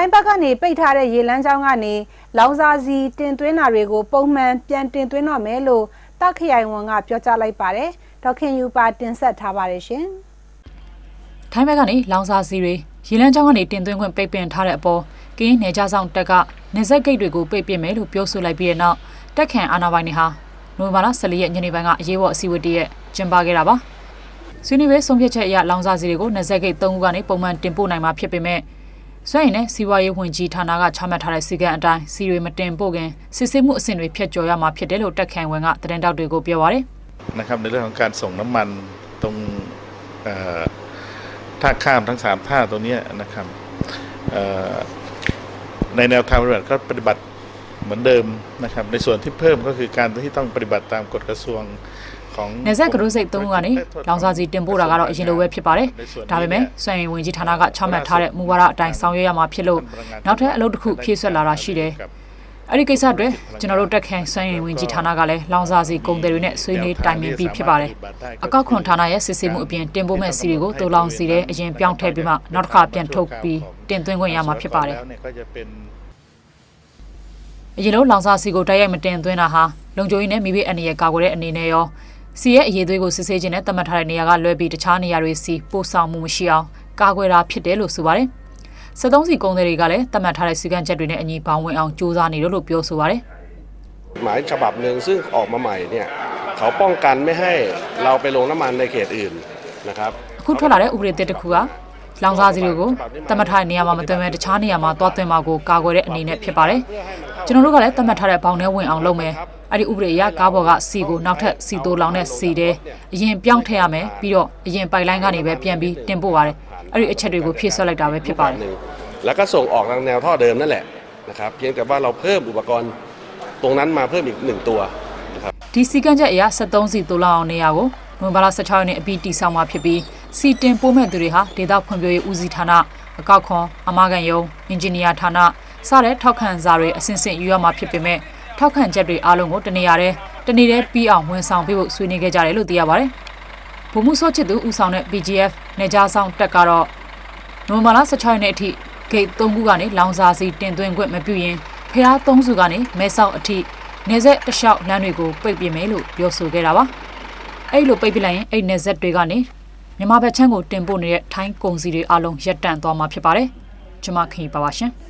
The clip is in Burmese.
ထိုင်းဘက်ကနေပိတ်ထားတဲ့ရေလမ်းကြောင်းကနေလောင်စာစီတင်သွင်းတာတွေကို ပုံမှန်ပြန်တင်သွင်းတော့မယ်လို့တခရိုင်ဝန်ကပြောကြားလိုက်ပါတယ်။ဒေါက်ခင်ယူပါတင်ဆက်ထားပါတယ်ရှင်။ထိုင်းဘက်ကနေလောင်စာစီတွေရေလမ်းကြောင်းကနေတင်သွင်းခွင့်ပိတ်ပင်ထားတဲ့အပေါ်ကင်းနယ်ကြဆောင်တက်ကနေဆက်ဂိတ်တွေကိုပိတ်ပင်မယ်လို့ပြောဆိုလိုက်ပြီးတဲ့နောက်တက်ခန်အာဏာပိုင်တွေဟာနိုဝင်ဘာလ14ရက်ညနေပိုင်းကအရေးပေါ်အစည်းအဝေးတရက်ကျင်းပခဲ့တာပါဆွေးနွေးပွဲဆုံးဖြတ်ချက်အရလောင်စာစီတွေကိုနေဆက်ဂိတ်3ခုကနေပုံမှန်တင်ပို့နိုင်မှာဖြစ်ပေမဲ့ ဆွဲရင်နဲ့စီးပွားရေးဝန်ကြီးဌာနကချမှတ်ထားတဲ့စီကံအတိုင်းစီတွေမတင်ပို့ခင်စစ်ဆေးမှုအဆင့်တွေဖျက်ကျော်ရမှာဖြစ်တယ်လို့တက်ခန်ဝင်ကသတင်းတောက်တွေကိုပြောပါရယ် นะครับในเรื่องของการส่งน้ำมันตรงเอ่อท่าข้ามทั้งสามท่าตรงเนี้ยนะครับเอ่อในแนวทางปฏิบัติก็ปฏิบัติเหมือนเดิมนะครับ ในส่วนที่เพิ่มก็คือการที่ต้องปฏิบัติตามกฎกระทรวงของ ။နေဆက်ကရုစိတ်သုံးကနေလောင်စာစီတင်ပို့တာကတော့အရင်လိုပဲဖြစ်ပါတယ်။ဒါပေမဲ့စွမ်းရည်ဝင်ကြီးဌာနကချမှတ်ထားတဲ့မူဝါဒအတိုင်းဆောင်ရွက်ရမှာဖြစ်လို့နောက်ထပ်အလုပ်တစ်ခုဖြည့်ဆွက်လာတာရှိတယ်။အဲ့ဒီကိစ္စတွေကျွန်တော်တို့တက်ခန်စွမ်းရည်ဝင်ကြီးဌာနကလည်းလောင်စာစီကုန်တယ်တွေနဲ့ဆွေးနွေးတိုင်ပင်ပြီးဖြစ်ပါတယ်။အကောက်ခွန်ဌာနရဲ့စစ်ဆေးမှုအပြင်တင်ပို့မဲ့စီတွေကိုတိုးလောင်စီတဲ့အရင်ပြောင်းထည့်ပြီးမှနောက်တစ်ခါပြန်ထုတ်ပြီးတင်သွင်းခွင့်ရမှာဖြစ်ပါတယ်။အရင်လုံးလောင်စာစီကိုတိုက်ရိုက်မတင်သွင်းတာဟာလုံခြုံရေးနဲ့မိဘအန္တရာယ်ကာကွယ်တဲ့အနေနဲ့ရော စီရဲ့အရေးသွေးကိုစစ်ဆေးခြင်းနဲ့သတ်မှတ်ထားတဲ့နေရာကလွဲပြီးတခြားနေရာတွေစီပို့ဆောင်မှုမရှိအောင်ကာကွယ်တာဖြစ်တယ်လို့ဆိုပါတယ်။စစ်သုံးစီကုန်းတွေကလည်းသတ်မှတ်ထားတဲ့စီကံချက်တွေနဲ့အညီပေါင်းဝင်အောင်စ조사နေတယ်လို့ပြောဆိုပါတယ် หมายฉบับหนึ่งซึ่งออกมาใหม่เนี่ยเขาป้องกันไม่ให้เราไปลงน้ำมันในเขตอื่นนะครับ ။အခုထွက်လာတဲ့ဥပဒေသစ်တစ်ခုက လောင်စာစီတွေကိုသတ်မှတ်ထားတဲ့နေရာမှာမသွင်းဘဲတခြားနေရာမှာသွားသွင်းမှာကိုကာကွယ်တဲ့အနေနဲ့ဖြစ်ပါတယ်။ကျွန်တော်တို့ကလည်းသတ်မှတ်ထားတဲ့ဘောင်ထဲဝင်အောင်လုပ်မယ်။အဲ့ဒီဥပဒေအရကားပေါ်ကစီကိုနောက်ထပ်စီတိုးလောင်တဲ့စီတဲ့အရင်ပြောင်းထည့်ရမယ်ပြီးတော့အရင်ပိုက်လိုင်းကနေပဲပြန်ပြီးတင်ပို့ပါတယ်။အဲ့ဒီအချက်တွေကိုဖြည့်ဆွက်လိုက်တာပဲဖြစ်ပါတယ် หนึ่งแล้วก็ส่งออกทางแนวท่อเดิมนั่นแหละนะครับเพียงแต่ว่าเราเพิ่มอุปกรณ์ตรงนั้นมาเพิ่มอีกหนึ่งตัวนะครับ ဒီစီကံချက်အရ73စီတိုးလောင်အောင်နေရာကိုနိုဝင်ဘာလ16ရက်နေ့အပြီးတိစောက်မှာဖြစ်ပြီး စီတင်ပို့မဲ့သူတွေဟာဒေတာဖွံ့ဖြိုးရေးဦးစီးဌာနအကောက်ခွန်အမကန်ယုံအင်ဂျင်နီယာဌာနစတဲ့ထောက်ခံစာတွေအစဉ်စဉ်ယူရမှာဖြစ်ပေမဲ့ထောက်ခံချက်တွေအားလုံးကိုတနေရာတဲ့တနေ့တည်းပြီးအောင်ဝန်ဆောင်ပေးဖို့ဆွေးနွေးခဲ့ကြတယ်လို့သိရပါတယ်။ဗိုလ်မှူးစောချစ်သူဦးဆောင်တဲ့ BGF နေကြားဆောင်တက်ကတော့နိုဝင်ဘာလ16ရက်နေ့အထိဂိတ်3ခုကနေလောင်စာစီတင်သွင်းခွင့်မပြုရင်ဖျား3စုကနေမဲဆောက်အထိနေဆက်တစ်လျှောက်လမ်းတွေကိုပိတ်ပင်မယ်လို့ပြောဆိုခဲ့တာပါ။အဲ့လိုပိတ်ပင်လိုက်ရင်အဲ့နေဆက်တွေကနေ မြန်မာဘက်ချမ်းကိုတင်ပို့နေတဲ့ထိုင်းကုန်စည်တွေအလုံးရပ်တန့်သွားမှာဖြစ်ပါတယ်။ကျွန်မခင်ပါပါရှင်။